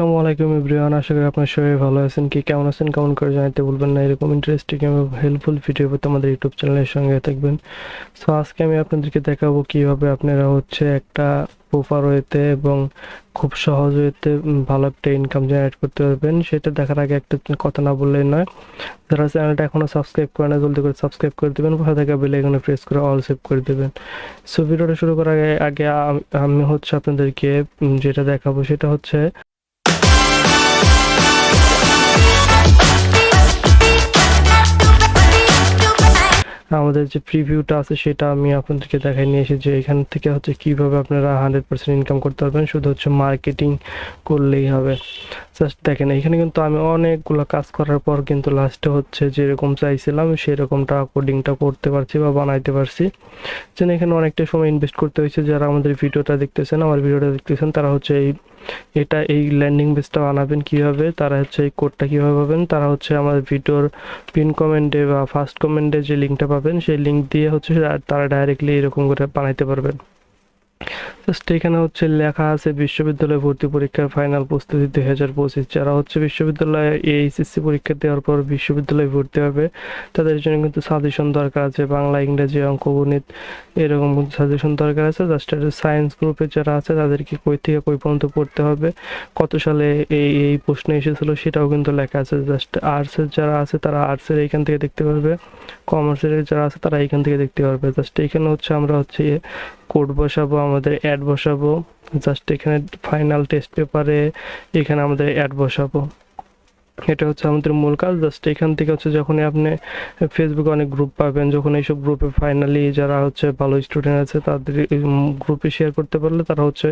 আসসালামু আলাইকুম এভরিওয়ান, আশা করি আপনার সবাই ভালো আছেন। কি কেমন আছেন কেমন করে জানাতে বলবেন না। এরকম ইন্টারেস্টিং এবং হেল্পফুল ভিডিও পেতে আমাদের ইউটিউব চ্যানেলের সঙ্গে থাকবেন। সো আজকে আমি আপনাদেরকে দেখাবো কীভাবে আপনারা হচ্ছে একটা প্রপার ওয়েতে এবং খুব সহজ ওয়েতে ভালো একটা ইনকাম জেনারেট করতে পারবেন। সেটা দেখার আগে একটা কথা না বললেই নয়, যারা চ্যানেলটা এখনও সাবস্ক্রাইব করে না, জলদি করে সাবস্ক্রাইব করে দেবেন। পাশে থাকা বেল আইকনে প্রেস করে অল সেভ করে দেবেন। সো ভিডিওটা শুরু করার আগে আগে আমি হচ্ছে আপনাদেরকে যেটা দেখাবো সেটা হচ্ছে আমাদের যে প্রিভিউটা আছে সেটা আমি আপনাদেরকে দেখাই নিয়ে এসেছি। যে এখান থেকে হচ্ছে কীভাবে আপনারা হান্ড্রেড পার্সেন্ট ইনকাম করতে পারবেন, শুধু হচ্ছে মার্কেটিং করলেই হবে। জাস্ট দেখেন, এখানে কিন্তু আমি অনেকগুলো কাজ করার পর কিন্তু লাস্টে হচ্ছে যেরকম চাইছিলাম, সেরকমটা কোডিংটা করতে পারছি বা বানাইতে পারছি। যেন এখানে অনেকটা সময় ইনভেস্ট করতে হয়েছে, যারা আমাদের ভিডিওটা দেখতেছেন, আমার ভিডিওটা দেখতেছেন, তারা হচ্ছে এই, এটা এই ল্যান্ডিং পেজটা বানাবেন কীভাবে, তারা হচ্ছে এই কোডটা কীভাবে পাবেন, তারা হচ্ছে আমাদের ভিডিওর পিন কমেন্টে বা ফার্স্ট কমেন্টে যে লিঙ্কটা পাবেন, সেই লিঙ্ক দিয়ে হচ্ছে তারা ডাইরেক্টলি এরকম করে বানাইতে পারবেন। জাস্ট এখানে হচ্ছে লেখা আছে বিশ্ববিদ্যালয় ভর্তি পরীক্ষার ফাইনাল প্রস্তুতি দুই হাজার পঁচিশ যারা হচ্ছে বিশ্ববিদ্যালয়ে এইচএসসি পরীক্ষা দেওয়ার পর বিশ্ববিদ্যালয়ে ভর্তি হবে তাদের জন্য কিন্তু সাজেশন দরকার আছে বাংলা ইংরেজি অঙ্ক গণিত এরকম সাজেশন দরকার আছে জাস্ট সায়েন্স গ্রুপে যারা আছে তাদেরকে কই থেকে কই পর্যন্ত পড়তে হবে কত সালে এই এই প্রশ্ন এসেছিল সেটাও কিন্তু লেখা আছে জাস্ট আর্টসের যারা আছে তারা আর্টসের এইখান থেকে দেখতে পারবে কমার্সের যারা আছে, তারা এখান থেকে দেখতে পারবে। জাস্ট এখানে হচ্ছে আমরা হচ্ছে কোড বসাবো, আমাদের অ্যাড বসাবো। জাস্ট এখানে ফাইনাল টেস্ট পেপারে এখানে আমাদের অ্যাড বসাবো। এটা হচ্ছে আমাদের মূল কাজ। জাস্ট এখান থেকে হচ্ছে যখন আপনি ফেসবুকে অনেক গ্রুপ পাবেন, যখন এইসব গ্রুপে ফাইনালি যারা হচ্ছে ভালো স্টুডেন্ট আছে, তাদের গ্রুপে শেয়ার করতে পারলে তারা হচ্ছে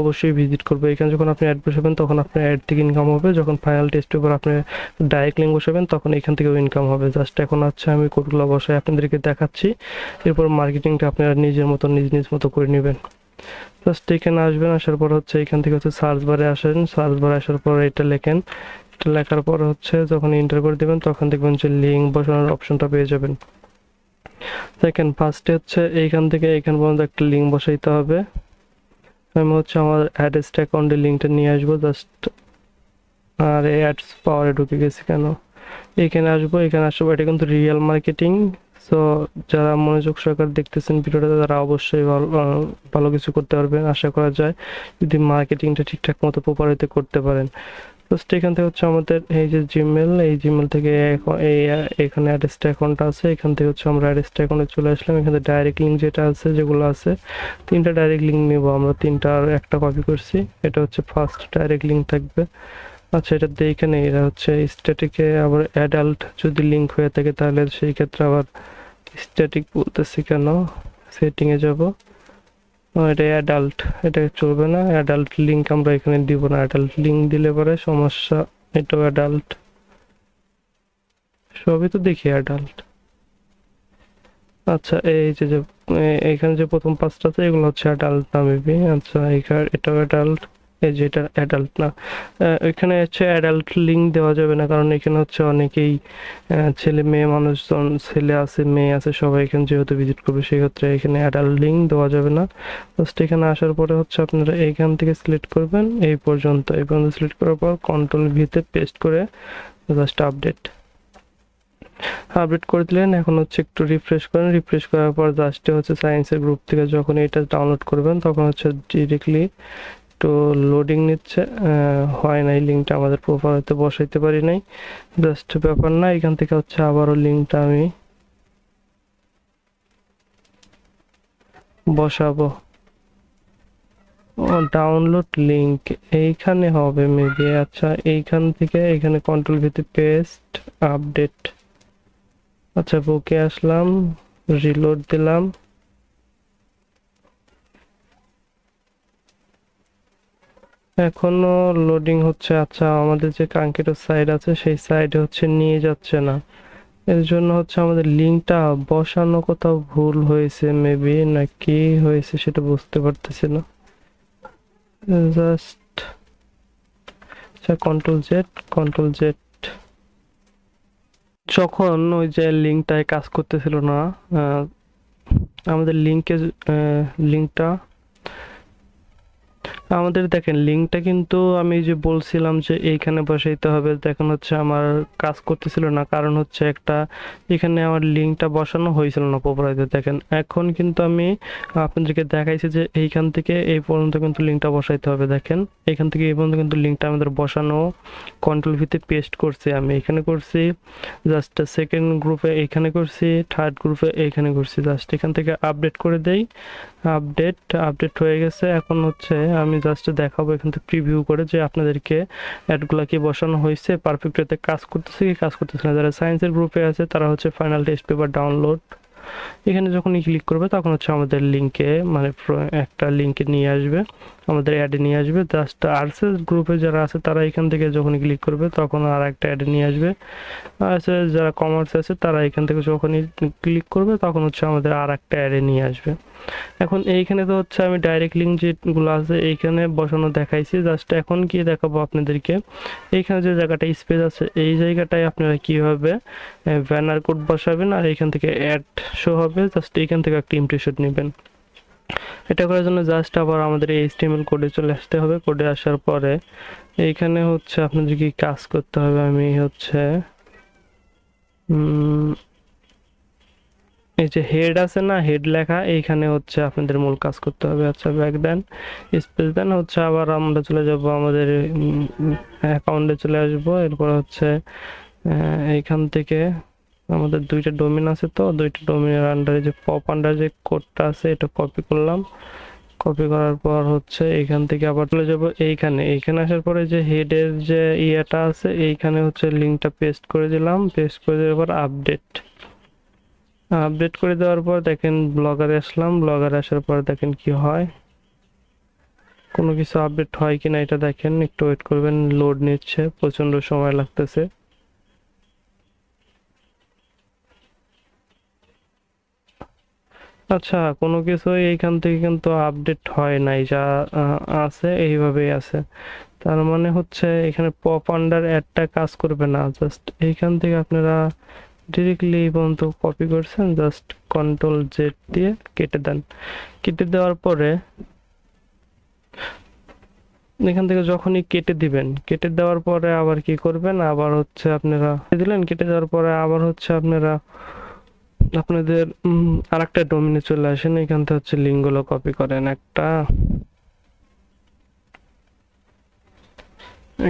অবশ্যই ভিজিট করবে। এখানে যখন আপনি অ্যাড বসাবেন তখন আপনার অ্যাড থেকে ইনকাম হবে। যখন ফাইনাল টেস্টের পেপার আপনি ডাইরেক্ট লিঙ্ক বসাবেন তখন এখান থেকেও ইনকাম হবে। জাস্ট এখন হচ্ছে আমি কোডগুলো বসাই আপনাদেরকে দেখাচ্ছি। এরপর মার্কেটিংটা আপনারা নিজের মতো, নিজ নিজ মতো করে নেবেন। জাস্ট এখানে আসবেন, আসার পর হচ্ছে এখান থেকে হচ্ছে সার্চ বারে আসেন। সার্চ বারে আসার পর এটা লেখেন লেখার পর হচ্ছে যখন এন্টার করে দেবেন, তখন দেখবেন যে লিঙ্ক বসানোর অপশনটা পেয়ে যাবেন। দেখেন ফার্স্টে হচ্ছে এইখান থেকে এইখান পর্যন্ত একটা লিঙ্ক বসাইতে হবে। আমি হচ্ছে আমার অ্যাড্রেস অ্যাকাউন্টের লিঙ্কটা নিয়ে আসব জাস্ট আর এই অ্যাডস পাওয়ারে ঢুকে গেছি কেন? এখানে আসব এখানে আসব, এটা কিন্তু রিয়েল মার্কেটিং সো যারা মনোযোগ সহকার দেখতেছেন ভিডিওটা, তারা অবশ্যই ভালো ভালো কিছু করতে পারবেন। আশা করা যায় যদি মার্কেটিংটা ঠিকঠাক মতো প্রপারিতে করতে পারেন। জাস্ট এখান থেকে হচ্ছে আমাদের এই যে জিমেল এই জিমেল থেকে এই, এখানে অ্যাড্রেসটা অ্যাকাউন্টটা আছে, এখান থেকে হচ্ছে আমরা অ্যাড্রেসটা অ্যাকাউন্টে চলে আসলাম। এখানে ডাইরেক্ট লিঙ্ক যেটা আছে, যেগুলো আছে, তিনটা ডাইরেক্ট লিঙ্ক নেব আমরা, তিনটা আর একটা কপি করছি। এটা হচ্ছে ফার্স্ট ডাইরেক্ট লিঙ্ক থাকবে। আচ্ছা এটা দেখে নেই, এটা হচ্ছে স্ট্যাটিকে আবার অ্যাডাল্ট যদি লিঙ্ক হয়ে থাকে, তাহলে সেই ক্ষেত্রে আবার স্ট্যাটিক বলতেছি কেন? সেটিংয়ে যাব। এটা অ্যাডাল্ট এটা চলবে না। অ্যাডাল্ট লিঙ্ক আমরা এখানে দিব না। অ্যাডাল্ট লিঙ্ক দিলে পরে সমস্যা, এটাও অ্যাডাল্ট সবই তো দেখি অ্যাডাল্ট আচ্ছা এই যে যে এখানে যে প্রথম পাঁচটা আছে এগুলো হচ্ছে অ্যাডাল্ট নামিবি আচ্ছা এখানে এটাও অ্যাডাল্ট এই যে এটা অ্যাডাল্ট না। এখানে হচ্ছে অ্যাডাল্ট লিঙ্ক দেওয়া যাবে না, কারণ এখানে হচ্ছে অনেকেই ছেলে মেয়ে মানুষজন, ছেলে আছে, মেয়ে আছে, সবাই এখানে যেহেতু ভিজিট করবে, সেক্ষেত্রে এখানে অ্যাডাল্ট লিঙ্ক দেওয়া যাবে না। জাস্ট এখানে আসার পরে হচ্ছে আপনারা এইখান থেকে সিলেক্ট করবেন, এই পর্যন্ত। এই পর্যন্ত সিলেক্ট করার পর কন্ট্রোল ভিতে পেস্ট করে জাস্ট আপডেট আপডেট করে দিলেন, এখন হচ্ছে একটু রিফ্রেশ করেন। রিফ্রেশ করার পর জাস্টে হচ্ছে সায়েন্সের গ্রুপ থেকে যখন এটা ডাউনলোড করবেন, তখন হচ্ছে ডিরেক্টলি একটু লোডিং নিচ্ছে হয় নাই লিঙ্কটা আমাদের প্রোফাইলতে বসাইতে পারি নাই। জাস্ট ব্যাপার না, এখান থেকে হচ্ছে আবারও লিঙ্কটা আমি বসাবো। ডাউনলোড লিঙ্ক এইখানে হবে মেবি আচ্ছা এইখান থেকে এখানে কন্ট্রোল ভিতে পেস্ট আপডেট আচ্ছা বুকে আসলাম রিলোড দিলাম। এখনও লোডিং হচ্ছে। আচ্ছা আমাদের যে কাঙ্ক্ষিত সাইড আছে, সেই সাইডে হচ্ছে নিয়ে যাচ্ছে না। এর জন্য হচ্ছে আমাদের লিঙ্কটা বসানো কোথাও ভুল হয়েছে মেবি না কি হয়েছে সেটা বুঝতে পারতেছি না। জাস্ট আচ্ছা কন্ট্রোল জেড কন্ট্রোল জেড যখন ওই যে লিঙ্কটায় কাজ করতেছিল না আমাদের লিঙ্কে লিঙ্কটা আমাদের দেখেন লিঙ্কটা কিন্তু আমি যে বলছিলাম যে এইখানে বসাইতে হবে, দেখেন হচ্ছে আমার কাজ করতেছিল না। কারণ হচ্ছে একটা, এখানে আমার লিঙ্কটা বসানো হয়েছিল না প্রপারলি দেখেন, এখন কিন্তু আমি আপনাদেরকে দেখাইছি যে এইখান থেকে এই পর্যন্ত কিন্তু লিঙ্কটা বসাইতে হবে। দেখেন, এখান থেকে এই পর্যন্ত কিন্তু লিঙ্কটা আমাদের বসানো কন্ট্রোল ভিতে পেস্ট করছি আমি। এখানে করছি জাস্ট সেকেন্ড গ্রুপে এখানে করছি থার্ড গ্রুপে এইখানে করছি। জাস্ট এখান থেকে আপডেট করে দেই। আপডেট আপডেট হয়ে গেছে। এখন হচ্ছে আমি জাস্ট দেখাবো এখান থেকে প্রিভিউ করে যে আপনাদেরকে অ্যাডগুলো কি বসানো হয়েছে। পারফেক্ট এতে কাজ করতেছে কি কাজ করতেছে না। যারা সায়েন্সের গ্রুপে আছে, তারা হচ্ছে ফাইনাল টেস্ট পেপার ডাউনলোড এখানে যখন ক্লিক করবে, তখন হচ্ছে আমাদের লিঙ্কে মানে একটা লিঙ্কে নিয়ে আসবে। আমাদের অ্যাডে নিয়ে আসবে। জাস্ট আর্টসেস গ্রুপে যারা আছে, তারা এখান থেকে যখনই ক্লিক করবে, তখন আর একটা অ্যাডে নিয়ে আসবে। আছে যারা কমার্স আছে, তারা এখান থেকে যখনই ক্লিক করবে, তখন হচ্ছে আমাদের আর একটা অ্যাডে নিয়ে আসবে। এখন এইখানে তো হচ্ছে আমি ডাইরেক্ট লিঙ্ক যেগুলো আছে, এইখানে বসানো দেখাইছি। জাস্ট এখন কি দেখাবো আপনাদেরকে। এইখানে যে জায়গাটা স্পেস আছে, এই জায়গাটায় আপনারা কীভাবে ব্যানার কোড বসাবেন, আর এইখান থেকে অ্যাড শো হবে জাস্ট এইখান থেকে একটা ইমপ্রেশন নেবেন। এটা করার জন্য জাস্ট আবার আমাদের এই এইচটিএমএল কোডে চলে আসতে হবে। কোডে আসার পরে এইখানে হচ্ছে আপনাদের কি কাজ করতে হবে? আমি হচ্ছে এই যে হেড আছে না হেড লেখা, এইখানে হচ্ছে আপনাদের মূল কাজ করতে হবে। আচ্ছা ব্যাক দেন স্পেস দেন হচ্ছে আবার আমরা চলে যাব আমাদের অ্যাকাউন্টে চলে আসব। এরপর হচ্ছে এইখান থেকে আমাদের দুইটা ডোমেন আছে তো, দুইটা ডোমেনের আন্ডারে যে পপ আন্ডার যে কোডটা আছে, এটা কপি করলাম। কপি করার পর হচ্ছে এইখান থেকে আবার চলে যাব এইখানে। এইখানে আসার পরে যে হেডের যে ইয়েটা আছে, এইখানে হচ্ছে লিঙ্কটা পেস্ট করে দিলাম। পেস্ট করে দেওয়ার পর আপডেট আপডেট করে দেওয়ার পর দেখেন ব্লগারে আসলাম। ব্লগারে আসার পর দেখেন কি হয়। কোনো কিছু আপডেট হয় কিনা এটা দেখেন। একটু ওয়েট করবেন লোড নিচ্ছে। প্রচণ্ড সময় লাগতেছে। আচ্ছা কোনো কিছুই এইখান থেকে কিন্তু আপডেট হয় নাই, যা আছে, এইভাবেই আছে। তার মানে হচ্ছে এখানে পপ আন্ডার অ্যাডটা কাজ করবে না। জাস্ট এইখান থেকে আপনারা ডিরেক্টলি এই পর্যন্ত কপি করছেন জাস্ট কন্ট্রোল জেড দিয়ে কেটে দেন। কেটে দেওয়ার পরে এখান থেকে যখনই কেটে দিবেন, কেটে দেওয়ার পরে আবার কি করবেন? আবার হচ্ছে আপনারা দিলেন, কেটে দেওয়ার পরে আবার হচ্ছে আপনারা আপনাদের আর একটা ডোমিনে চলে আসেন। এখান থেকে হচ্ছে লিঙ্কগুলো কপি করেন একটা।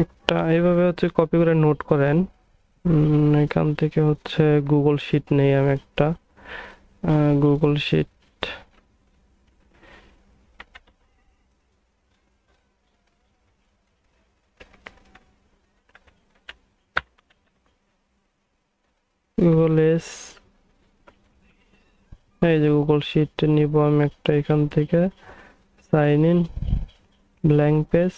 একটা এইভাবে হচ্ছে কপি করে নোট করেন। এখান থেকে হচ্ছে গুগল শিট নেই আমি একটা। গুগল শিট গুগল এস এই যে গুগল শিট নিব আমি একটা এখান থেকে। সাইন ইন ব্ল্যাঙ্ক পেজ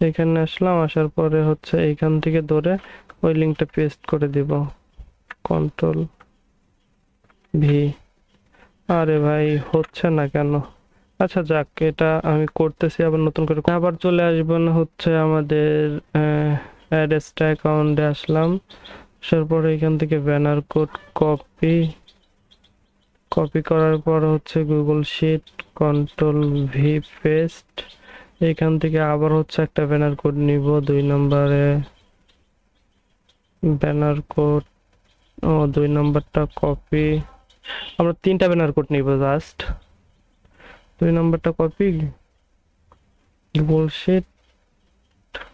এখানে আসলাম, আসার পরে হচ্ছে এইখান থেকে ধরে ওই লিঙ্কটা পেস্ট করে দিব। কন্ট্রোল ভি আরে ভাই, হচ্ছে না কেন? আচ্ছা যাক, এটা আমি করতেছি, আবার নতুন করে আবার চলে আসবেন হচ্ছে আমাদের অ্যাডেসটা অ্যাকাউন্টে আসলাম। আসার পরে এখান থেকে ব্যানার কোড কপি কপি করার পর হচ্ছে Google sheet control V paste এখান থেকে আবার হচ্ছে একটা ব্যানার কোড নিব, দুই নম্বরে ব্যানার কোড ও দুই নম্বরটা কপি আমরা তিনটা ব্যানার কোড নিব জাস্ট দুই নম্বরটা কপি গুগল শিট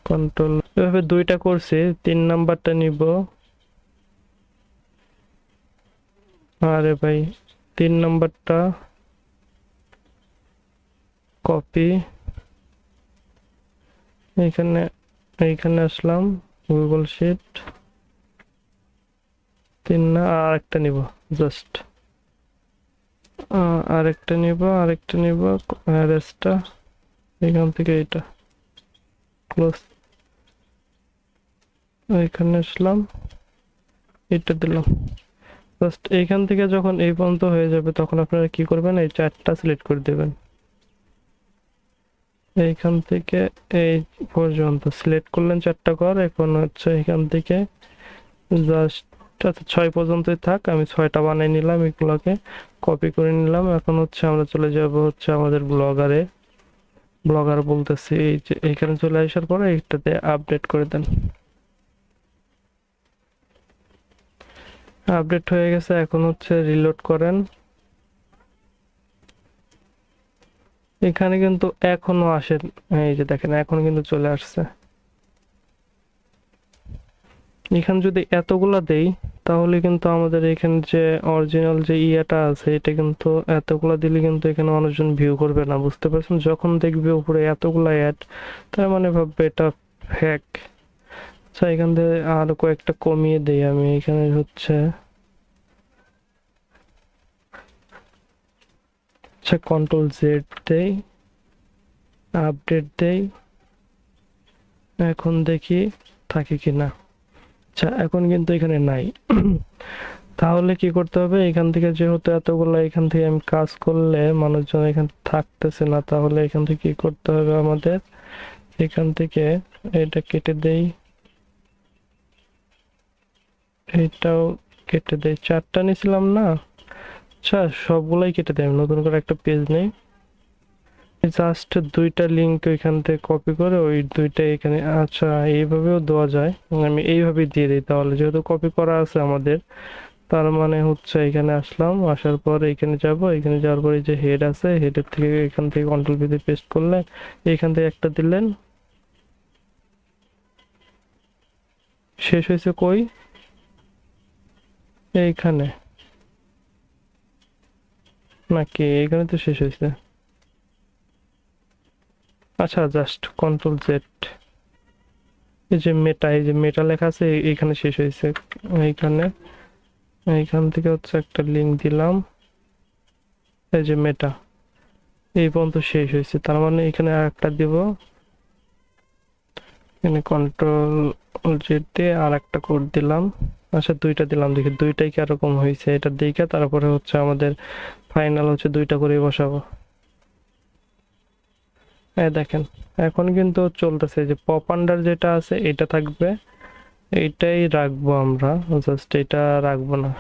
কন্ট্রোল এভাবে দুইটা করছি, তিন নাম্বারটা নিব। আরে ভাই তিন নাম্বারটা কপি এইখানে এইখানে আসলাম গুগল শিট তিন না আর একটা নিব জাস্ট আরেকটা নিব আরেকটা নিব রেস্টটা এখান থেকে এটা ক্লোজ এখানে আসলাম এটা দিলাম। জাস্ট এইখান থেকে যখন এই পর্যন্ত হয়ে যাবে, তখন আপনারা কি করবেন? এই চারটা সিলেক্ট করে দেবেন। এইখান থেকে এই পর্যন্ত সিলেক্ট করলেন চারটা কর এখন হচ্ছে এখান থেকে জাস্ট আচ্ছা ছয় পর্যন্তই থাক। আমি ছয়টা বানিয়ে নিলাম এগুলোকে কপি করে নিলাম। এখন হচ্ছে আমরা চলে যাব হচ্ছে আমাদের ব্লগারে ব্লগার বলতেছি, এই যে এখানে চলে আসার পরে এইটাতে আপডেট করে দেন। আপডেট হয়ে গেছে, এখন হচ্ছে রিলোড করেন। এখানে কিন্তু এখনও আসে এই যে দেখেন, এখন কিন্তু চলে আসছে। এখানে যদি এতগুলা দেই, তাহলে কিন্তু আমাদের এখানে যে অরিজিনাল যে ইয়াটা আছে, এটা কিন্তু এতগুলা দিলে কিন্তু এখানে মানুষজন ভিউ করবে না, বুঝতে পারছেন? যখন দেখবে উপরে এতগুলা অ্যাড তার মানে ভাববে এটা ফ্যাক আচ্ছা এখান থেকে আরও কয়েকটা কমিয়ে দেই আমি, এখানে হচ্ছে। আচ্ছা কন্ট্রোল জেড দেই আপডেট দেই। এখন দেখি থাকে কি না। আচ্ছা এখন কিন্তু এখানে নাই। তাহলে কি করতে হবে? এখান থেকে যেহেতু এতগুলো এখান থেকে আমি কাজ করলে মানুষজন এখান থাকতেছে না, তাহলে এখান থেকে কি করতে হবে আমাদের? এখান থেকে এটা কেটে দেই। এটাও কেটে দেয়। চারটা নিয়েছিলাম না? আচ্ছা সবগুলাই কেটে দেয়। নতুন করে একটা পেজ নেই। জাস্ট দুইটা লিঙ্ক ওইখান থেকে কপি করে ওই দুইটা এখানে আচ্ছা এইভাবেও দেওয়া যায়। আমি এইভাবেই দিয়ে দিই। তাহলে যেহেতু কপি করা আছে আমাদের, তার মানে হচ্ছে এখানে আসলাম। আসার পর এখানে যাব। এখানে যাওয়ার পরে যে হেড আছে হেডের থেকে এখান থেকে কন্ট্রোল ভিতে পেস্ট করলেন এখান থেকে একটা দিলেন। শেষ হয়েছে কই? এইখানে নাকি এখানে তো শেষ হয়েছে। আচ্ছা জাস্ট কন্ট্রোল জেড এই যে মেটা এই যে মেটা লেখা আছে, এইখানে শেষ হয়েছে। এইখানে, এইখান থেকে হচ্ছে একটা লিঙ্ক দিলাম। এই যে মেটা এই পর্যন্ত শেষ হয়েছে। তার মানে এখানে আর একটা দিব। এখানে কন্ট্রোল জেড দিয়ে আর একটা কোড দিলাম। আচ্ছা দুইটা দিলাম, দেখি দুইটাই কীরকম হয়েছে, এটা দেখে তারপরে হচ্ছে আমাদের ফাইনাল হচ্ছে দুইটা করে বসাবো। হ্যাঁ দেখেন, এখন কিন্তু চলতেছে যে পপ আন্ডার যেটা আছে এটা থাকবে, এইটাই রাখব আমরা জাস্ট এটা রাখব না।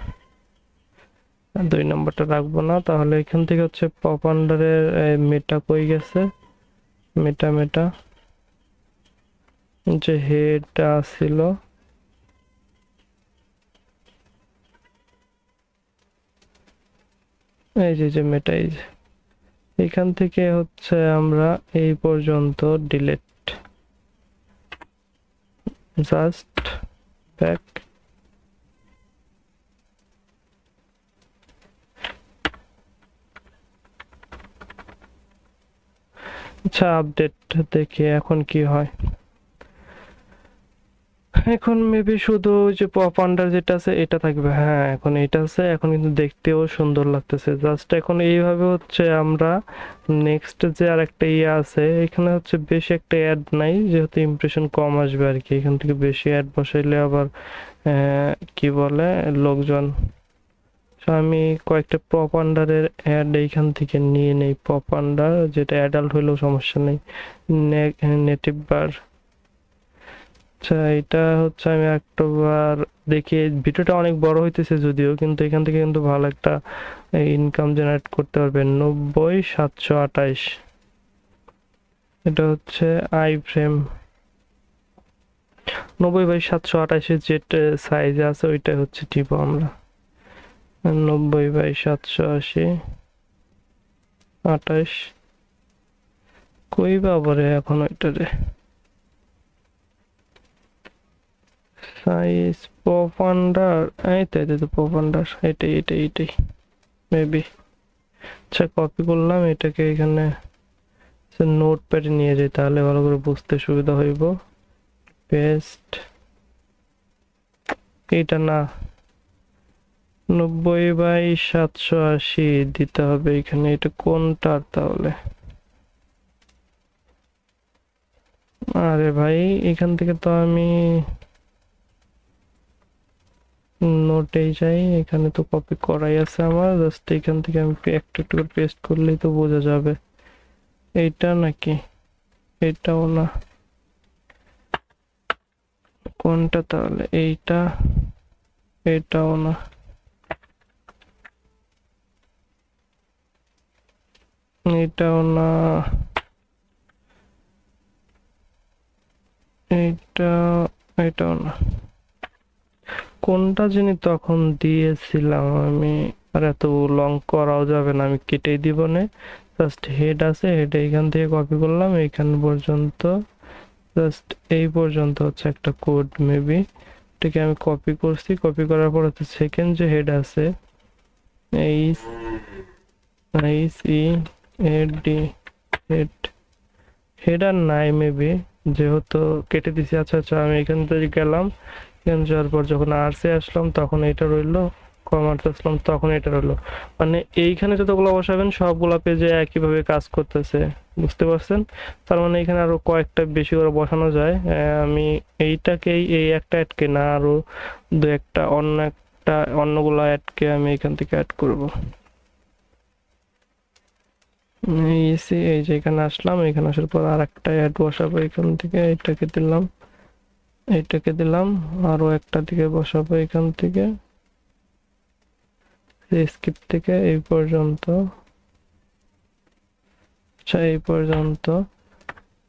দুই নম্বরটা রাখব না, তাহলে এখান থেকে হচ্ছে পপ আন্ডারের মেটা কই গেছে? মেটা মেটা যে হেডটা ছিল এই যে যে মেটা এখান থেকে হচ্ছে আমরা এই পর্যন্ত ডিলেট জাস্ট ব্যাক আচ্ছা আপডেট দেখি এখন কি হয়। এখন মেবি শুধু যে পপ আন্ডার যেটা আছে, এটা থাকবে। হ্যাঁ এখন এটা আছে, এখন কিন্তু দেখতেও সুন্দর লাগতেছে। জাস্ট এখন এইভাবে হচ্ছে আমরা নেক্সট যে আর একটা ইয়ে আছে, এখানে হচ্ছে বেশি একটা অ্যাড নাই, যেহেতু ইমপ্রেশন কম আসবে আর কি এখান থেকে বেশি অ্যাড বসাইলে আবার কি বলে, লোকজন। আমি কয়েকটা পপ আন্ডারের অ্যাড এইখান থেকে নিয়ে নেই। পপ আন্ডার যেটা অ্যাডাল্ট হইলেও সমস্যা নেই। নেটিভ বার আচ্ছা এটা হচ্ছে আমি একটাবার দেখি। ভিডিওটা অনেক বড় হইতেছে যদিও, কিন্তু এখান থেকে কিন্তু ভালো একটা ইনকাম জেনারেট করতে পারবেন। নব্বই সাতশো আঠাইশ। এটা হচ্ছে আই ফ্রেম নব্বই বাই সাতশো আঠাইশের যে সাইজ আছে ওইটা হচ্ছে টিপো আমরা। নব্বই বাই সাতশো আশি আঠাইশ। কই বাবারে এখন ওইটারে? সাইজ পপ আন্ডার এই তো এই তো পপ আন্ডার এটাই এটাই এটাই। মেবি আচ্ছা কপি করলাম, এটাকে এখানে নোট প্যাডে নিয়ে যাই, তাহলে ভালো করে বুঝতে সুবিধা হইব। পেস্ট এইটা না, নব্বই বাই সাতশো আশি দিতে হবে এখানে, এটা কোনটার তাহলে? আরে ভাই, এখান থেকে তো আমি নোটেই যাই, এখানে তো কপি করাই আছে আমার জাস্ট এখান থেকে আমি একটু একটু করে পেস্ট করলেই তো বোঝা যাবে। এইটা নাকি? এটাও না। কোনটা তাহলে? এইটা? এটাও না। এটাও না। এইটা, এটাও না। কোনটা যিনি তখন দিয়েছিলাম আমি? আর এত লং করাও যাবে না, আমি কেটেই দিব না। জাস্ট হেড আছে হেড এইখান থেকে কপি করলাম, এইখান পর্যন্ত। জাস্ট এই পর্যন্ত হচ্ছে একটা কোড মেবি এটাকে আমি কপি করছি কপি করার পর হচ্ছে সেকেন্ড যে হেড আছে H H E A D head head আর নাই মেবি যেহেতু কেটে দিছি আচ্ছা আচ্ছা আমি এখান থেকে গেলাম। এখানে যাওয়ার পর যখন আর্টসে আসলাম, তখন এটা রইল কমার্স আসলাম, তখন এটা রইল। মানে এইখানে যতগুলো বসাবেন, সবগুলা পেজে একইভাবে কাজ করতেছে। বুঝতে পারছেন? তার মানে এখানে আরও কয়েকটা বেশি করে বসানো যায়। আমি এইটাকেই, এই একটা অ্যাডকে না, আরও দু একটা অন্য একটা, অন্যগুলো অ্যাডকে আমি এখান থেকে অ্যাড করব। এই যে এখানে আসলাম, এখানে আসার পর আর একটা অ্যাড বসাবো এখান থেকে এইটাকে দিলাম। এইটাকে দিলাম, আরও একটা দিকে বসাবো এখান থেকে। স্কিপ থেকে এই পর্যন্ত। আচ্ছা এই পর্যন্ত।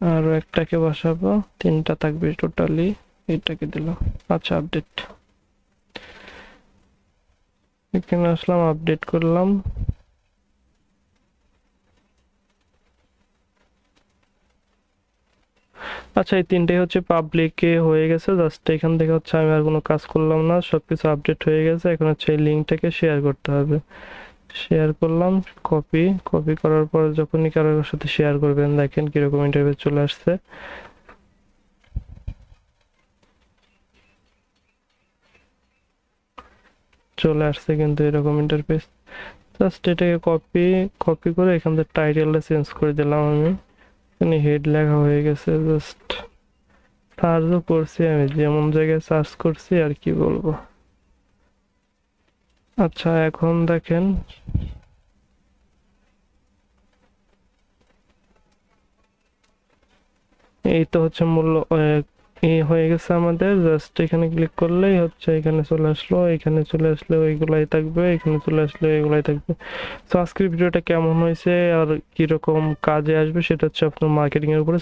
আরও একটাকে বসাবো, তিনটা থাকবে টোটালি এইটাকে দিলাম। আচ্ছা আপডেট এখানে আসলাম আপডেট করলাম। আচ্ছা এই তিনটাই হচ্ছে পাবলিকে হয়ে গেছে। জাস্ট এখান থেকে হচ্ছে আমি আর কোনো কাজ করলাম না। সবকিছু আপডেট হয়ে গেছে। এখন হচ্ছে এই লিঙ্কটাকে শেয়ার করতে হবে। শেয়ার করলাম কপি কপি করার পর যখনই কারোর সাথে শেয়ার করবেন, দেখেন কীরকম ইন্টারভিউ চলে আসছে। চলে আসছে কিন্তু এরকম ইন্টারফেস জাস্ট এটাকে কপি কপি করে এখান থেকে টাইটেলটা চেঞ্জ করে দিলাম আমি। এখানে হেড লেখা হয়ে গেছে জাস্ট সার্চও করছি আমি, যেমন জায়গায় সার্চ করছি আর কি বলব। আচ্ছা এখন দেখেন। এই তো হচ্ছে মূল্য এই হয়ে গেছে আমাদের জাস্ট এখানে ক্লিক করলেই হচ্ছে, এখানে চলে আসলো, এখানে চলে আসলে ওইগুলাই থাকবে, এখানে চলে আসলে এগুলাই থাকবে। তো আজকের ভিডিওটা কেমন হয়েছে আর কীরকম কাজে আসবে সেটা হচ্ছে আপনার মার্কেটিং এর উপরে।